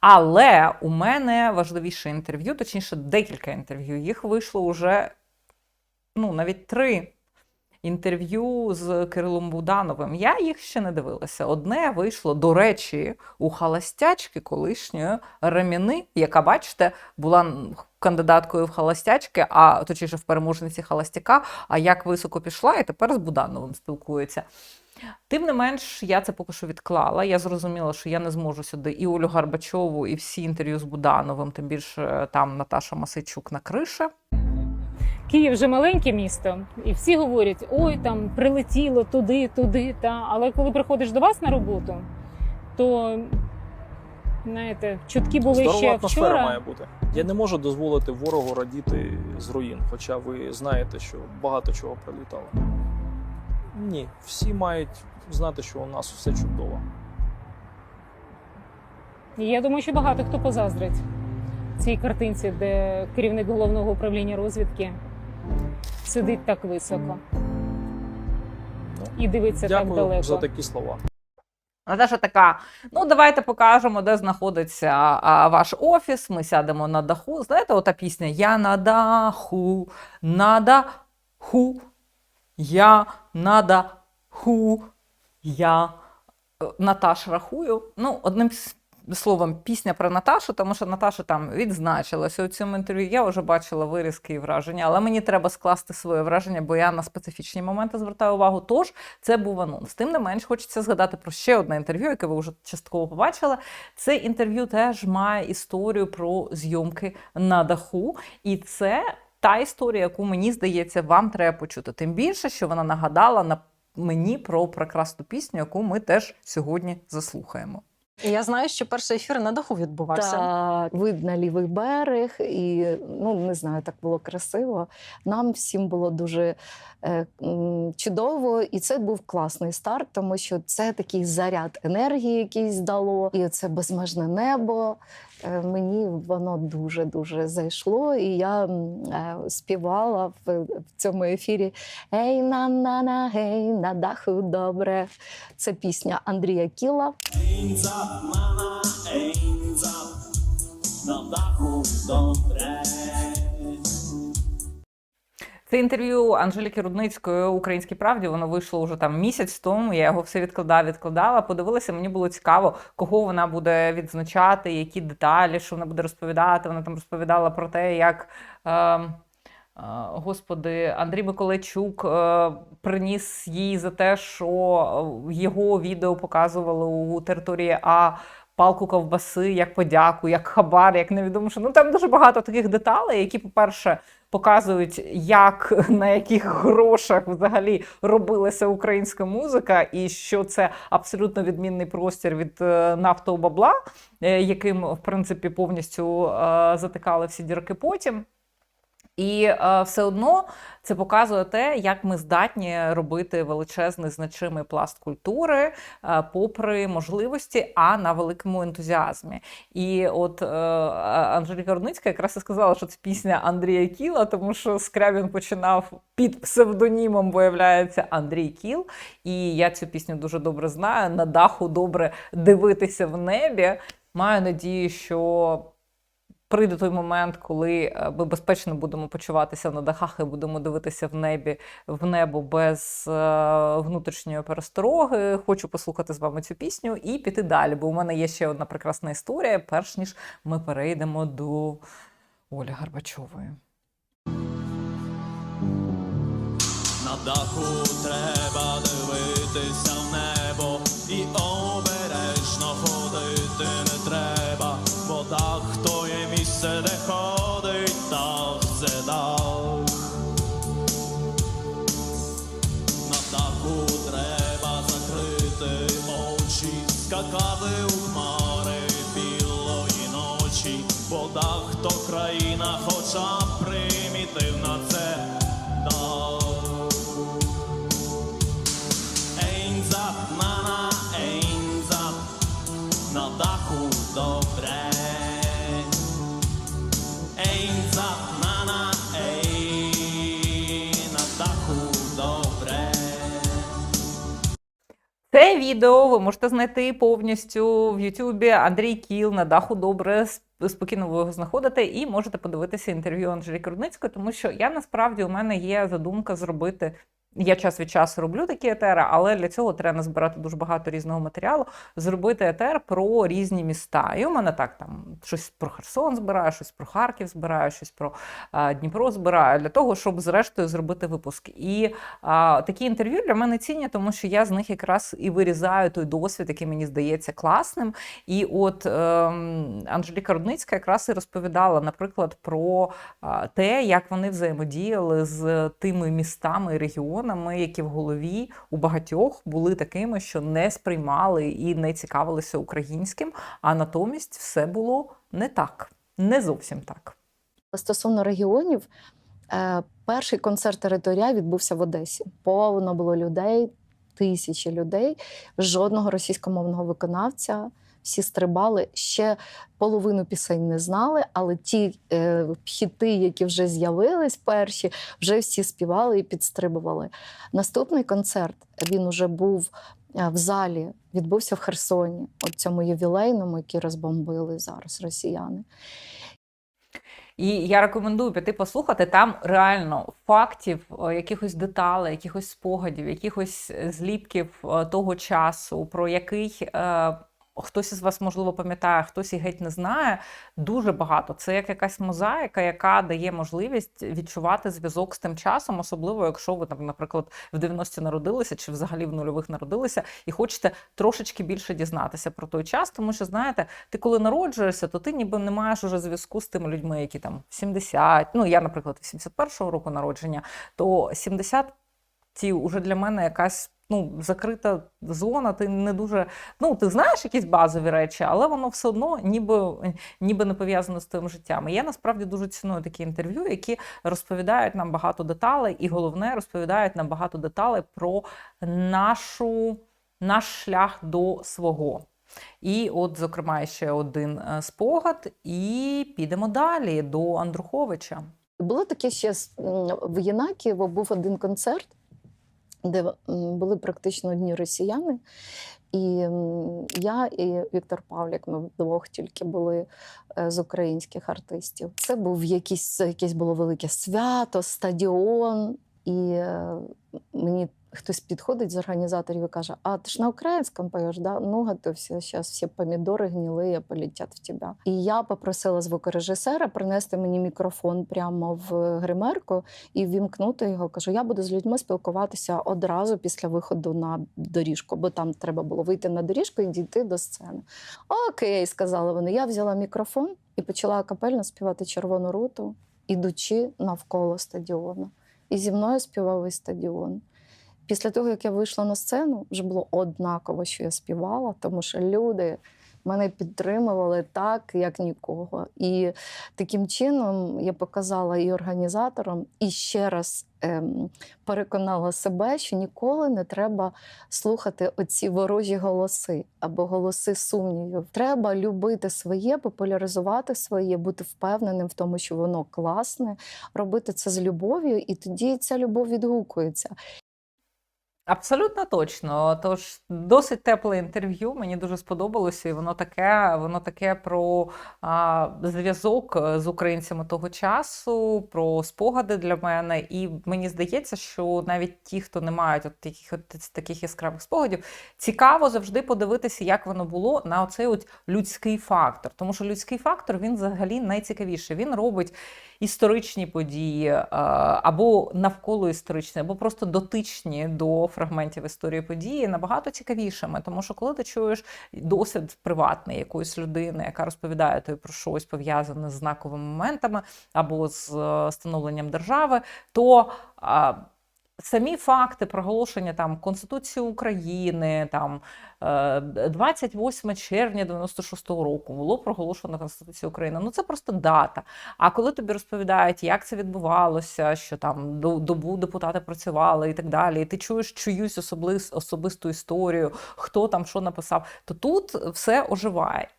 Але у мене важливіше інтерв'ю, точніше, декілька інтерв'ю. Їх вийшло уже ну, навіть три інтерв'ю з Кирилом Будановим. Я їх ще не дивилася. Одне вийшло, до речі, у холостячки колишньої Реміни, яка, бачите, була кандидаткою в холостячки, а точніше в переможниці холостяка, а як високо пішла, і тепер з Будановим спілкується. Тим не менш, я це поки що відклала. Я зрозуміла, що я не зможу сюди і Олю Гарбачову, і всі інтерв'ю з Будановим, тим більше там Наташа Масичук на крише. Київ вже маленьке місто, і всі говорять: ой, там прилетіло туди, туди. Та але коли приходиш до вас на роботу, то знаєте, чутки були Здорова ще атмосфера вчора. має бути. Я не можу дозволити ворогу радіти з руїн, хоча ви знаєте, що багато чого прилітало. Ні, всі мають знати, що у нас все чудово. І я думаю, що багато хто позаздрить цій картинці, де керівник головного управління розвідки сидить так високо Ну, і дивиться так Дякую далеко. за такі слова. Наташа така: ну давайте покажемо, де знаходиться ваш офіс. Ми сядемо на даху. Знаєте, ота пісня Я на даху, на даху, я на даху, я Е, Наташ рахую. Ну, одним словом, пісня про Наташу, тому що Наташа там відзначилася у цьому інтерв'ю. Я вже бачила вирізки і враження, але мені треба скласти своє враження, бо я на специфічні моменти звертаю увагу. Тож це був анонс. Тим не менш, хочеться згадати про ще одне інтерв'ю, яке ви вже частково побачили. Це інтерв'ю теж має історію про зйомки на даху, і це та історія, яку мені здається, вам треба почути. Тим більше, що вона нагадала на мені про прекрасну пісню, яку ми теж сьогодні заслухаємо. Я знаю, що перший ефір на даху відбувався. Так, видно лівий берег, і ну не знаю, так було красиво. Нам всім було дуже е, чудово, і це був класний старт, тому що це такий заряд енергії, якийсь дало, і це безмежне небо. Е, мені воно дуже дуже зайшло, і я е, співала в, в цьому ефірі Ей на на на гей на даху добре. Це пісня Андрія Кіла. Einza, mama, Einza, na dachu dobre. Це інтерв'ю Анжеліки Рудницької Українській правді. Воно вийшло вже там місяць тому. Я його все відкладав, відкладала. Подивилася, мені було цікаво, кого вона буде відзначати, які деталі, що вона буде розповідати. Вона там розповідала про те, як. Е, Господи, Андрій Миколайчук е, приніс їй за те, що е, його відео показували у території А палку ковбаси, як подяку, як хабар, як невідомо що. Ну там дуже багато таких деталей, які, по-перше, показують, як на яких грошах взагалі робилася українська музика, і що це абсолютно відмінний простір від е, нафтового бабла, яким в принципі повністю затикали всі дірки потім. І е, все одно це показує те, як ми здатні робити величезний значимий пласт культури, е, попри можливості, а на великому ентузіазмі. І от е, Анжеліка Рудницька якраз і сказала, що це пісня Андрія Кіла, тому що Скрябін починав під псевдонімом, виявляється, Андрій Кіл. І я цю пісню дуже добре знаю. На даху добре дивитися в небі. Маю надію, що прийде той момент, коли е, ми безпечно будемо почуватися на дахах і будемо дивитися в небі в небо без е, внутрішньої перестороги. Хочу послухати з вами цю пісню і піти далі. Бо у мене є ще одна прекрасна історія, перш ніж ми перейдемо до Олі Гарбачової. На даху треба дивитися хоча примітивна це Відео ви можете знайти повністю в Ютубі Андрій Кіл на даху добре. Спокійно ви його знаходите і можете подивитися інтерв'ю Анжелі Рудницької, тому що я насправді у мене є задумка зробити. Я час від часу роблю такі етери, але для цього треба назбирати дуже багато різного матеріалу, зробити етер про різні міста. І у мене так там щось про Херсон збираю, щось про Харків збираю, щось про а, Дніпро збираю для того, щоб зрештою зробити випуск. І а, такі інтерв'ю для мене цінні, тому що я з них якраз і вирізаю той досвід, який мені здається класним. І от ем, Анжеліка Рудницька якраз і розповідала, наприклад, про те, як вони взаємодіяли з тими містами і регіонами, які в голові у багатьох були такими, що не сприймали і не цікавилися українським, а натомість все було не так, не зовсім так. Стосовно регіонів, е, перший концерт територія відбувся в Одесі. Повно було людей, тисячі людей, жодного російськомовного виконавця. Всі стрибали ще половину пісень не знали, але ті е, хіти, які вже з'явились перші, вже всі співали і підстрибували. Наступний концерт він уже був е, в залі, відбувся в Херсоні, от цьому ювілейному, який розбомбили зараз росіяни. І я рекомендую піти послухати. Там реально фактів, е, якихось деталей, якихось спогадів, якихось е, зліпків того часу, про який хтось із вас можливо пам'ятає, хтось і геть не знає. Дуже багато. Це як якась мозаїка, яка дає можливість відчувати зв'язок з тим часом, особливо якщо ви там, наприклад, в 90-ті народилися чи взагалі в нульових народилися, і хочете трошечки більше дізнатися про той час, тому що знаєте, ти коли народжуєшся, то ти ніби не маєш уже зв'язку з тими людьми, які там 70, ну я, наприклад, 81-го року народження, то 70 ті вже для мене якась. Ну, закрита зона, ти не дуже. Ну, ти знаєш якісь базові речі, але воно все одно ніби, ніби не пов'язано з твоїм життям. І я насправді дуже ціную такі інтерв'ю, які розповідають нам багато деталей, і головне, розповідають нам багато деталей про нашу, наш шлях до свого. І от, зокрема, ще один е, спогад, і підемо далі до Андруховича. Було таке ще в Єнакієво був один концерт, де були практично одні росіяни. І я і Віктор Павлік, ми вдвох тільки були е, з українських артистів. Це був якийсь, якесь було велике свято, стадіон. І е, мені хтось підходить з організаторів і каже: А ти ж на українському поєш, да? Ну, готовся, зараз всі помідори гнилі полетять в тебе. І я попросила звукорежисера принести мені мікрофон прямо в гримерку і вімкнути його. Кажу, я буду з людьми спілкуватися одразу після виходу на доріжку, бо там треба було вийти на доріжку і дійти до сцени. Окей, сказали вони. Я взяла мікрофон і почала капельно співати червону руту, ідучи навколо стадіону. І зі мною співав і стадіон. Після того, як я вийшла на сцену, вже було однаково, що я співала, тому що люди мене підтримували так, як нікого. І таким чином я показала і організаторам, і ще раз ем, переконала себе, що ніколи не треба слухати оці ворожі голоси або голоси сумнівів. Треба любити своє, популяризувати своє, бути впевненим в тому, що воно класне, робити це з любов'ю, і тоді ця любов відгукується. Абсолютно точно. Тож досить тепле інтерв'ю. Мені дуже сподобалося, і воно таке, воно таке про а, зв'язок е, з українцями того часу, про спогади для мене. І мені здається, що навіть ті, хто не мають от таких, от таких яскравих спогадів, цікаво завжди подивитися, як воно було на оцей от людський фактор. Тому що людський фактор він взагалі найцікавіший. Він робить історичні події е, або навколо історичні, або просто дотичні до фрагментів історії події набагато цікавішими. Тому що коли ти чуєш досвід приватний якоїсь людини, яка розповідає тобі про щось пов'язане з знаковими моментами або з е, становленням держави, то самі факти проголошення там Конституції України, там е, 28 червня 96-го року було проголошено Конституцію України. Ну це просто дата. А коли тобі розповідають, як це відбувалося, що там до- добу депутати працювали і так далі, і ти чуєш чиюсь особис, особисту історію, хто там що написав, то тут все оживає.